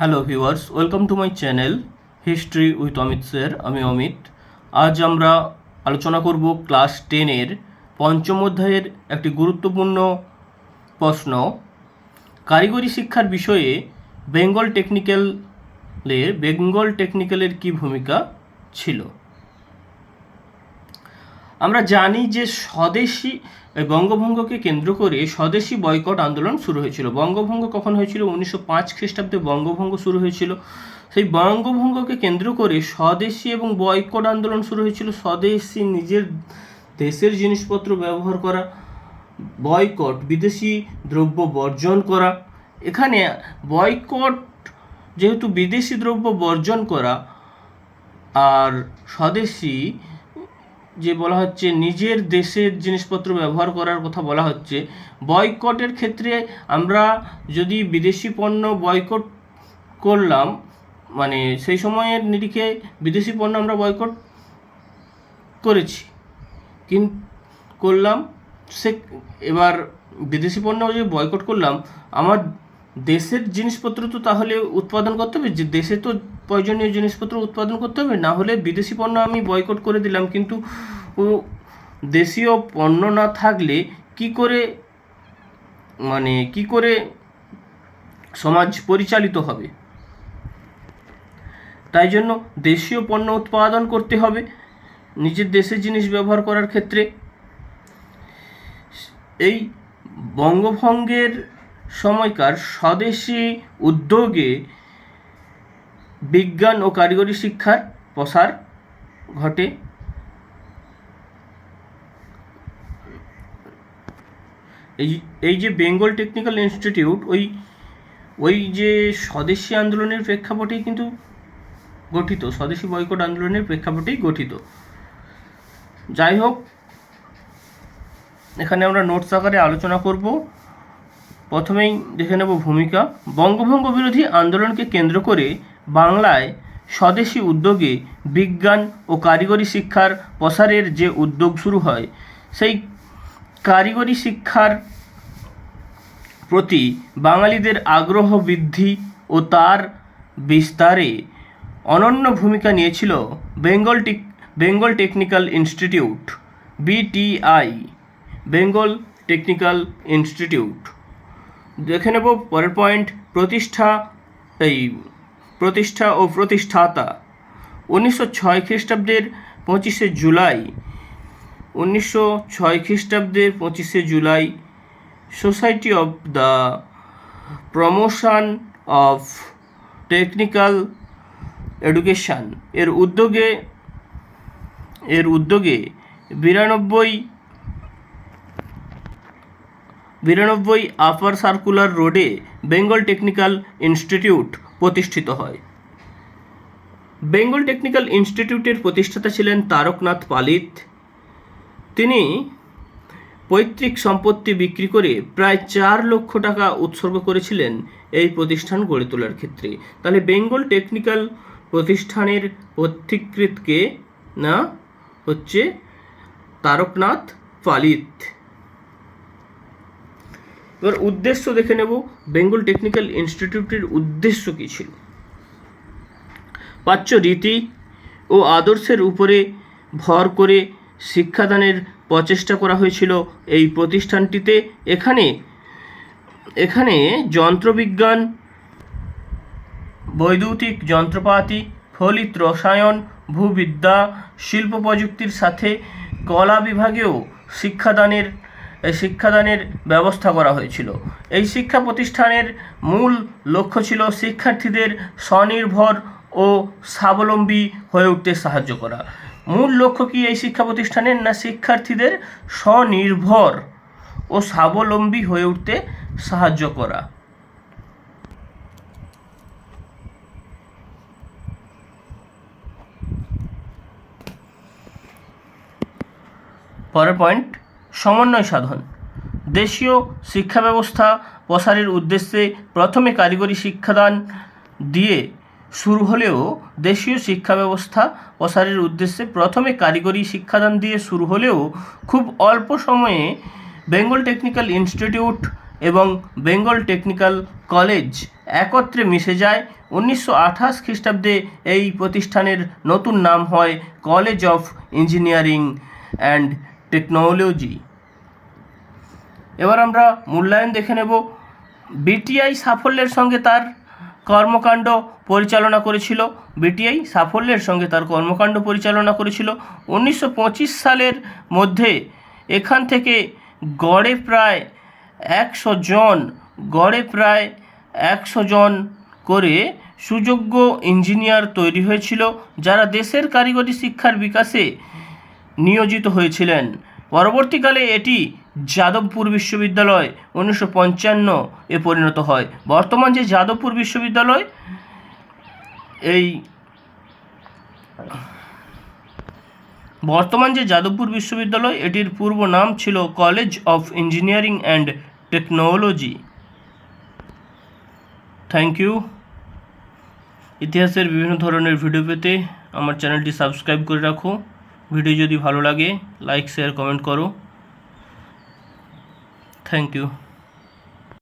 Hello viewers welcome to my channel history with Amit sir আমি অমিত। আজ আমরা আলোচনা করব ক্লাস টেনের পঞ্চম অধ্যায়ের একটি গুরুত্বপূর্ণ প্রশ্ন। কারিগরি শিক্ষার বিষয়ে বেঙ্গল টেকনিক্যালের বেঙ্গল টেকনিক্যালের কী ভূমিকা ছিল? আমরা জানি যে স্বদেশী বঙ্গভঙ্গকে কেন্দ্র করে স্বদেশী বয়কট আন্দোলন শুরু হয়েছিল। বঙ্গভঙ্গ কখন হয়েছিল? উনিশশো পাঁচ খ্রিস্টাব্দে বঙ্গভঙ্গ শুরু হয়েছিল। সেই বঙ্গভঙ্গকে কেন্দ্র করে স্বদেশী এবং বয়কট আন্দোলন শুরু হয়েছিল। স্বদেশী নিজের দেশের জিনিসপত্র ব্যবহার করা, বয়কট, বিদেশি দ্রব্য বর্জন করা। এখানে বয়কট, যেহেতু বিদেশি দ্রব্য বর্জন করা, আর স্বদেশী যে বলা হচ্ছে নিজের দেশের জিনিসপত্র ব্যবহার করার কথা বলা হচ্ছে, বয়কটের ক্ষেত্রে আমরা যদি বিদেশি পণ্য বয়কট করলাম মানে সেই সময়ের নিরিখে বিদেশি পণ্য আমরা বয়কট করেছি, কিন, করলাম, সে, এবার বিদেশি পণ্য যে বয়কট করলাম, আমার দেশের জিনিসপত্র তো তাহলে উৎপাদন করতে হবে, যে দেশে তো প্রয়োজনীয় জিনিসপত্র উৎপাদন করতে হবে, না হলে বিদেশি পণ্য আমি বয়কট করে দিলাম, কিন্তু দেশীয় পণ্য না থাকলে কি করে মানে কি করে সমাজ পরিচালিত হবে? তাই জন্য দেশীয় পণ্য উৎপাদন করতে হবে, নিজের দেশের জিনিস ব্যবহার করার ক্ষেত্রে। এই বঙ্গভঙ্গের সময়কার স্বদেশি উদ্যোগে বিজ্ঞান ও কারিগরি শিক্ষার প্রসার ঘটে। এই এই যে বেঙ্গল টেকনিক্যাল ইনস্টিটিউট, ওই ওই যে স্বদেশী আন্দোলনের প্রেক্ষাপটেই কিন্তু গঠিত, স্বদেশী বয়কট আন্দোলনের প্রেক্ষাপটেই গঠিত। যাই হোক, এখানে আমরা নোটস আকারে আলোচনা করব। প্রথমেই দেখে নেব ভূমিকা। বঙ্গভঙ্গ বিরোধী আন্দোলনকে কেন্দ্র করে বাংলায় স্বদেশী উদ্যোগে বিজ্ঞান ও কারিগরি শিক্ষার প্রসারের যে উদ্যোগ শুরু হয়, সেই কারিগরি শিক্ষার প্রতি বাঙালিদের আগ্রহ বৃদ্ধি ও তার বিস্তারে অনন্য ভূমিকা নিয়েছিল Bengal tech Bengal technical institute, BTI, Bengal technical institute. দেখে নেব, পরের পয়েন্ট প্রতিষ্ঠা, এই, প্রতিষ্ঠা ও প্রতিষ্ঠাতা। উনিশশো ছয় খ্রিস্টাব্দের পঁচিশে জুলাই, উনিশশো ছয় খ্রিস্টাব্দের পঁচিশে July society of the promotion of technical education এর উদ্যোগে এর উদ্যোগে বিরানব্বই বিরানব্বই আপার সার্কুলার রোডে বেঙ্গল টেকনিক্যাল ইনস্টিটিউট প্রতিষ্ঠিত হয়। বেঙ্গল টেকনিক্যাল ইনস্টিটিউটের প্রতিষ্ঠাতা ছিলেন তারকনাথ পালিত। তিনি পৈতৃক সম্পত্তি বিক্রি করে প্রায় চার লক্ষ টাকা উৎসর্গ করেছিলেন এই প্রতিষ্ঠান গড়ে তোলার ক্ষেত্রে। তাহলে বেঙ্গল টেকনিক্যাল প্রতিষ্ঠানের পথিকৃতকে না হচ্ছে তারকনাথ পালিত। এবার উদ্দেশ্য দেখে নেব বেঙ্গল টেকনিক্যাল ইনস্টিটিউটের উদ্দেশ্য কী ছিল। পাচ্য রীতি ও আদর্শের উপরে ভর করে শিক্ষাদানের প্রচেষ্টা করা হয়েছিল এই প্রতিষ্ঠানটিতে। এখানে এখানে যন্ত্রবিজ্ঞান, বৈদ্যুতিক যন্ত্রপাতি, ফলিত রসায়ন, ভূবিদ্যা, শিল্প প্রযুক্তির সাথে কলা বিভাগেও শিক্ষাদানের শিক্ষাদানের ব্যবস্থা করা হয়েছিল। এই শিক্ষা প্রতিষ্ঠানের মূল লক্ষ্য ছিল শিক্ষার্থীদের স্বনির্ভর ও স্বাবলম্বী হয়ে উঠতে সাহায্য করা। মূল লক্ষ্য কি এই শিক্ষা প্রতিষ্ঠানের, না শিক্ষার্থীদের স্বনির্ভর ও স্বাবলম্বী হয়ে উঠতে সাহায্য করা? পরের পয়েন্ট সমন্বয় সাধন। দেশীয় শিক্ষা ব্যবস্থা প্রসারের উদ্দেশ্যে প্রথমে কারিগরি শিক্ষাদান দিয়ে শুরু হলেও দেশীয় শিক্ষা ব্যবস্থা প্রসারের উদ্দেশ্যে প্রথমে কারিগরি শিক্ষাদান দিয়ে শুরু হলেও খুব অল্প সময়ে বেঙ্গল টেকনিক্যাল ইনস্টিটিউট এবং বেঙ্গল টেকনিক্যাল কলেজ একত্রে মিশে যায়। উনিশশো আঠাশ খ্রিস্টাব্দে এই প্রতিষ্ঠানের নতুন নাম হয় college of engineering and technology. এবার আমরা মূল্যায়ন দেখে নেব। বিটিআই সাফল্যের সঙ্গে তার কর্মকাণ্ড পরিচালনা করেছিল। বিটিআই সাফল্যের সঙ্গে তার কর্মকাণ্ড পরিচালনা করেছিল। উনিশশো পঁচিশ সালের মধ্যে এখান থেকে গড়ে প্রায় একশো জন, গড়ে প্রায় একশো জন করে সুযোগ্য ইঞ্জিনিয়ার তৈরি হয়েছিল, যারা দেশের কারিগরি শিক্ষার বিকাশে নিয়োজিত হয়েছিলেন। পরবর্তীকালে এটি যাদবপুর বিশ্ববিদ্যালয় উনিশশো পঞ্চান্ন এ পরিণত হয়। বর্তমান যে যাদবপুর বিশ্ববিদ্যালয়, এই বর্তমান যে যাদবপুর বিশ্ববিদ্যালয়, এটির পূর্ব নাম ছিল college of engineering and technology. Thank you. ইতিহাসের বিভিন্ন ধরনের ভিডিও পেতে আমার চ্যানেলটি সাবস্ক্রাইব করে রাখো। ভিডিও যদি ভালো লাগে, লাইক, শেয়ার, কমেন্ট করো। Thank you